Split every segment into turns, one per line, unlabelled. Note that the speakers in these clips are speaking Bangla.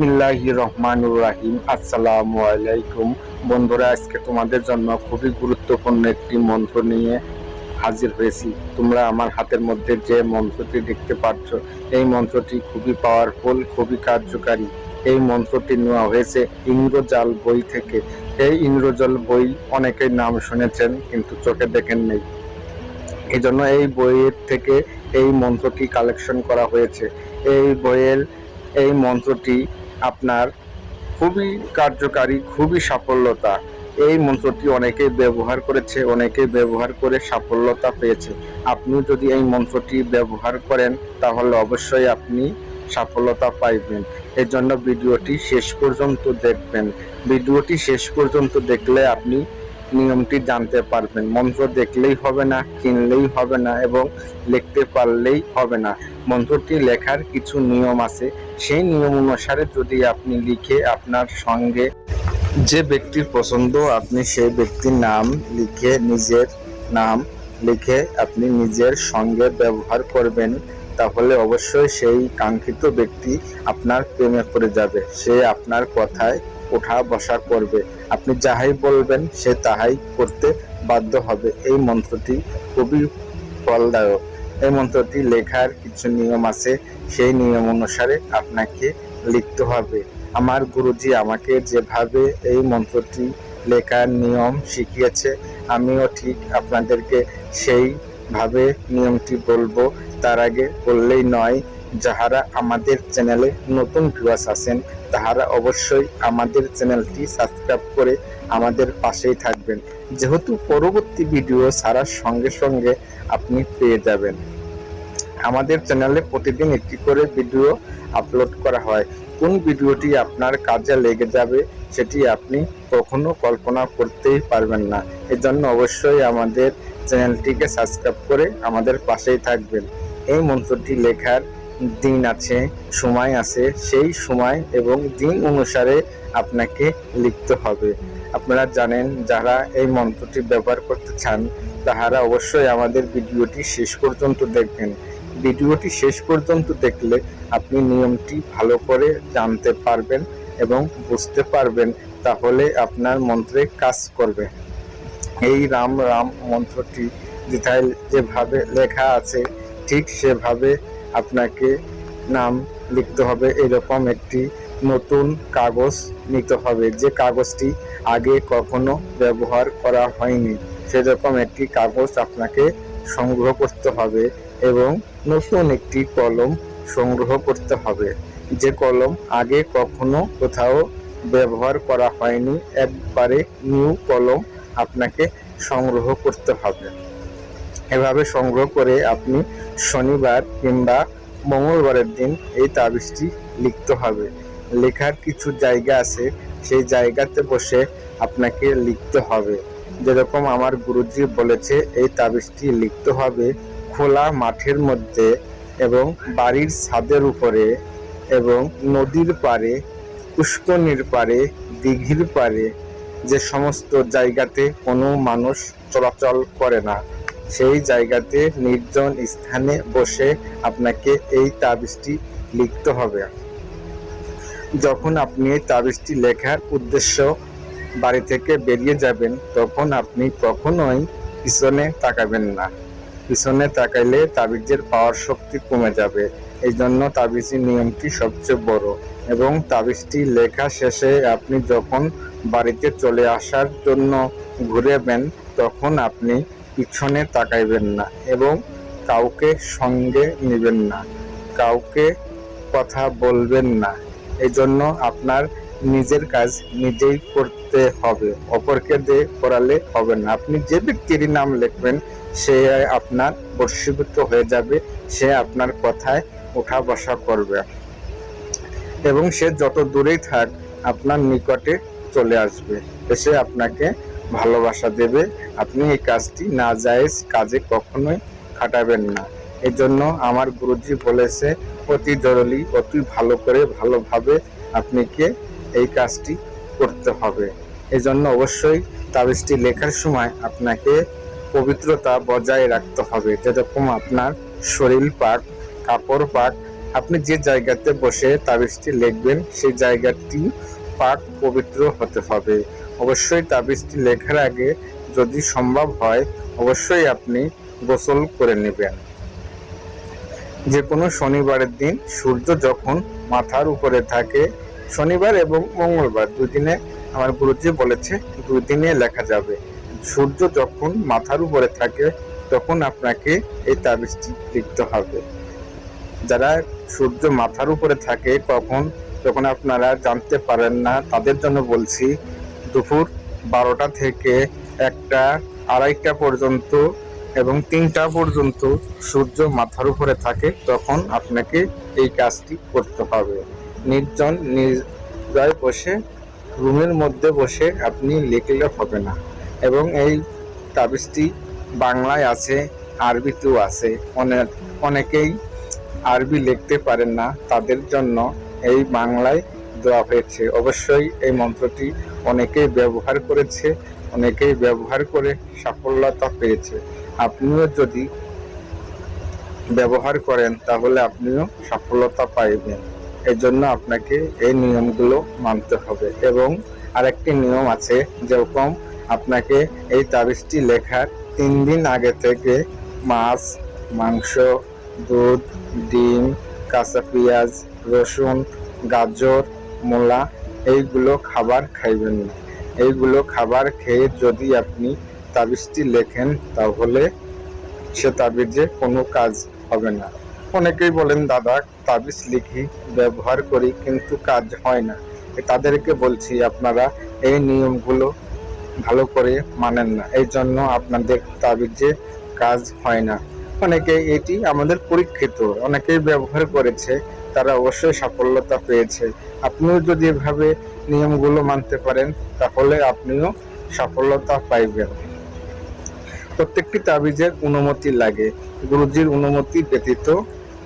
বিসমিল্লাহির রহমানুর রাহিম। আলাইকুম। বন্ধুরা, আজকে তোমাদের জন্য খুবই গুরুত্বপূর্ণ একটি মন্ত্র নিয়ে হাজির হয়েছি। তোমরা আমার হাতের মধ্যে যে মন্ত্রটি দেখতে পাচ্ছ, এই মন্ত্রটি খুবই পাওয়ারফুল খুবই কার্যকারী। এই মন্ত্রটি নেওয়া হয়েছে ইন্দ্রজাল বই থেকে। এই ইন্দ্রজাল বই অনেকেই নাম শুনেছেন, কিন্তু চোখে দেখেন নেই। এই জন্য এই বইয়ের থেকে এই মন্ত্রটি কালেকশন করা হয়েছে। এই বইয়ের, এই মন্ত্রটি আপনার খুবই কার্যকারী, খুবই সাফল্যতা। এই মন্ত্রটি অনেকে ব্যবহার করেছে, অনেকে ব্যবহার করে সাফল্যতা পেয়েছে। আপনি যদি এই মন্ত্রটি ব্যবহার করেন, তাহলে অবশ্যই আপনি সাফল্যতা পাইবেন। এর জন্য ভিডিওটি শেষ পর্যন্ত দেখবেন। ভিডিওটি শেষ পর্যন্ত দেখলে আপনি নিয়মটি জানতে পারবেন। মন্ত্র দেখলেই হবে না, কিনলেই হবে না এবং লিখতে পারলেই হবে না। মন্ত্রটি লেখার কিছু নিয়ম আছে। সেই নিয়ম অনুসারে যদি আপনি লিখে আপনার সঙ্গে যে ব্যক্তির পছন্দ, আপনি সেই ব্যক্তির নাম লিখে নিজের নাম লিখে আপনি নিজের সঙ্গে ব্যবহার করবেন। তাহলে অবশ্যই সেই কাঙ্ক্ষিত ব্যক্তি আপনার প্রেমে পড়ে যাবে। সে আপনার কথায় ওঠা বসা করবে। আপনি যাহাই বলবেন সে তাহাই করতে বাধ্য হবে। এই মন্ত্রটি খুবই ফলদায়ক। এই মন্ত্রটি লেখার কিছু নিয়ম আছে। সেই নিয়ম অনুসারে আপনাকে লিখতে হবে। আমার গুরুজি আমাকে যেভাবে এই মন্ত্রটি লেখার নিয়ম শিখিয়েছে, আমিও ঠিক আপনাদেরকে সেইভাবে নিয়মটি বলব। তার আগে বললেই নয়, যাহারা আমাদের চ্যানেলে নতুন ভিউয়ার্স আছেন, তাহারা অবশ্যই আমাদের চ্যানেলটি সাবস্ক্রাইব করে আমাদের পাশেই থাকবেন। যেহেতু পরবর্তী ভিডিও ছাড়ার সঙ্গে সঙ্গে আপনি পেয়ে যাবেন। আমাদের চ্যানেলে প্রতিদিন একটি করে ভিডিও আপলোড করা হয়। কোন ভিডিওটি আপনার কাজে লেগে যাবে, সেটি আপনি কখনো কল্পনা করতেই পারবেন না। এজন্য অবশ্যই আমাদের চ্যানেলটিকে সাবস্ক্রাইব করে আমাদের পাশেই থাকবেন। এই মন্ত্রটি লেখার দিন আছে, সময় আছে, সেই সময় এবং দিন অনুসারে আপনাকে লিখতে হবে। আপনারা জানেন, যারা এই মন্ত্রটি ব্যবহার করতে চান, তাহারা অবশ্যই আমাদের ভিডিওটি শেষ পর্যন্ত দেখবেন। ভিডিওটি শেষ পর্যন্ত দেখলে আপনি নিয়মটি ভালো করে জানতে পারবেন এবং বুঝতে পারবেন, তাহলে আপনার মন্ত্রে কাজ করবে। এই রাম রাম মন্ত্রটি যেভাবে লেখা আছে ঠিক সেভাবে আপনাকে নাম লিখতে হবে। এরকম একটি নতুন কাগজ নিতে হবে। যে কাগজটি আগে কখনো ব্যবহার করা হয়নি, সেরকম একটি কাগজ আপনাকে সংগ্রহ করতে হবে এবং নতুন একটি কলম সংগ্রহ করতে হবে। যে কলম আগে কখনো কোথাও ব্যবহার করা হয়নি, একবারে নিউ কলম আপনাকে সংগ্রহ করতে হবে। এভাবে সংগ্রহ করে আপনি শনিবার কিংবা মঙ্গলবারের দিন এই তাবিজটি লিখতে হবে। লেখার কিছু জায়গা আছে, সেই জায়গাতে বসে আপনাকে লিখতে হবে। যেরকম আমার গুরুজি বলেছে, এই তাবিজটি লিখতে হবে খোলা মাঠের মধ্যে এবং বাড়ির ছাদের উপরে এবং নদীর পাড়ে পুষ্করণীর পাড়ে, দিঘির পাড়ে, যে সমস্ত জায়গাতে কোনো মানুষ চলাচল করে না। সেই জায়গাতে নির্জন স্থানে বসে আপনাকে এই তাবিজটি লিখতে হবে। যখন আপনি এই তাবিজটি লেখার উদ্দেশ্য বাড়ি থেকে বেরিয়ে যাবেন, তখন আপনি কখনোই পিছনে তাকাবেন না। পিছনে তাকাইলে তাবিজের পাওয়ার শক্তি কমে যাবে। এই জন্য তাবিজের নিয়মটি সবচেয়ে বড় এবং তাবিজটি লেখা শেষে আপনি যখন বাড়িতে চলে আসার জন্য ঘুরেবেন, তখন আপনি পিছনে তাকাইবেন না এবং কাউকে সঙ্গে নেবেন না। কাউকে কথা বলবেন না। এই জন্য আপনার নিজের কাজ নিজেই করতে হবে। অপরকে দিয়ে করালে হবে না। আপনি যে ব্যক্তির নাম লিখবেন, সে আপনার বর্ষীভূত হয়ে যাবে। সে আপনার কথায় ওঠা বসা করবে। এবং সে যত দূরেই থাক, আপনার নিকটে চলে আসবে। এসে আপনাকে ভালোবাসা দেবে। আপনি এই কাজটি না জায়েজ কাজে কখনোই খাটাবেন না। এই জন্য আমার গুরুজি বলেছে, অতি জরুরি, অতি ভালো করে ভালোভাবে আপনাকে এই কাজটি করতে হবে। এই জন্য অবশ্যই তাবিজটি লেখার সময় আপনাকে পবিত্রতা বজায় রাখতে হবে। যেরকম আপনার শরীর পাক, কাপড় পাক, আপনি যে জায়গাতে বসে তাবিজটি লিখবেন, সেই জায়গাটি পাক পবিত্র হতে হবে। অবশ্যই তাবিজটি লেখার আগে যদি সম্ভব হয়, অবশ্যই আপনি গোসল করে নেবেন। যে কোনো শনিবারের দিন সূর্য যখন মাথার উপরে থাকে, শনিবার এবং মঙ্গলবার দুই দিনে আমার গুরুজি বলেছে দুই দিনে লেখা যাবে। সূর্য যখন মাথার উপরে থাকে, তখন আপনাকে এই তাবিজটি লিখতে হবে। যারা সূর্য মাথার উপরে থাকে কখন, তখন আপনারা জানতে পারেন না। তাদের জন্য বলছি দুপুর বারোটা থেকে একটা, আড়াইটা পর্যন্ত এবং তিনটা পর্যন্ত সূর্য মাথার উপরে থাকে, তখন আপনাকে এই কাজটি করতে হবে। নির্জন, নির্জয় বসে, রুমের মধ্যে বসে আপনি লিখলে হবে না। এবং এই তাবিজটি বাংলায় আছে, আরবিতেও আছে। অনেক, অনেকেই আরবি লিখতে পারেন না, তাদের জন্য এই বাংলায় দেওয়া হয়েছে। অবশ্যই এই মন্ত্রটি অনেকেই ব্যবহার করেছে, অনেকেই ব্যবহার করে সাফল্যতা পেয়েছে। আপনিও যদি ব্যবহার করেন, তাহলে আপনিও সফলতা পাইবেন। এই জন্য আপনাকে এই নিয়মগুলো মানতে হবে। এবং আরেকটি নিয়ম আছে, যেরকম আপনাকে এই তাবিজটি লেখার তিন দিন আগে থেকে মাছ, মাংস, দুধ, ডিম, কাঁচা পেঁয়াজ, রসুন, গাজর মূলা, এইগুলো খাবার খাইবেন না। এইগুলো খাবার খেয়ে যদি আপনি তাবিজটি লেখেন, তাহলে সে তাবিজে কোনো কাজ হবে না। অনেকেই বলেন, দাদা, তাবিজ লিখি, ব্যবহার করি, কিন্তু কাজ হয় না। তাদেরকে বলছি, আপনারা এই নিয়মগুলো ভালো করে মানেন না। এই জন্য আপনাদের তাবিজে কাজ হয় না। অনেকে এটি আমাদের পরীক্ষিত, অনেকেই ব্যবহার করেছে, তারা অবশ্যই সাফল্যতা পেয়েছে। আপনিও যদি এভাবে নিয়মগুলো মানতে পারেন, তাহলে আপনিও সফলতা পাইবেন। প্রত্যেকটি তাবিজের অনুমতি লাগে। গুরুজির অনুমতি ব্যতীত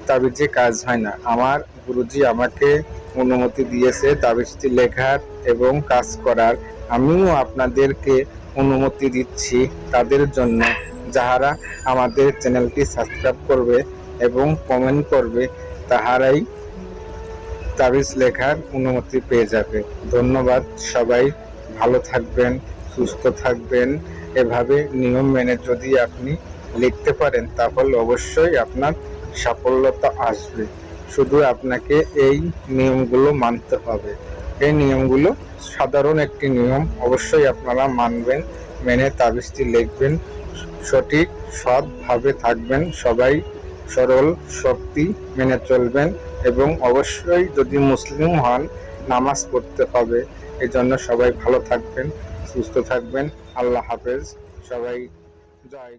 তাবিজে কাজ হয় না। আমার গুরুজি আমাকে অনুমতি দিয়েছে তাবিজটি লেখার এবং কাজ করার। আমিও আপনাদেরকে অনুমতি দিচ্ছি তাদের জন্য। যাহারা আমাদের চ্যানেলটি সাবস্ক্রাইব করবে এবং কমেন্ট করবে, তাহারাই তাবিজ লেখার অনুমতি পেয়ে যাবে। ধন্যবাদ সবাই, ভালো থাকবেন, সুস্থ থাকবেন। এভাবে নিয়ম মেনে যদি আপনি লিখতে পারেন, তাহলে অবশ্যই আপনার সাফল্যতা আসবে। শুধু আপনাকে এই নিয়মগুলো মানতে হবে। এই নিয়মগুলো সাধারণ একটি নিয়ম, অবশ্যই আপনারা মানবেন, মেনে তাবিজটি লিখবেন। সঠিক সৎভাবে থাকবেন। সবাই সরল শক্তি মেনে চলবেন এবং অবশ্যই যদি মুসলিম হন, নামাজ পড়তে হবে। এজন্য জন্য সবাই ভালো থাকবেন, সুস্থ থাকবেন। আল্লাহ হাফেজ। সবাই জয়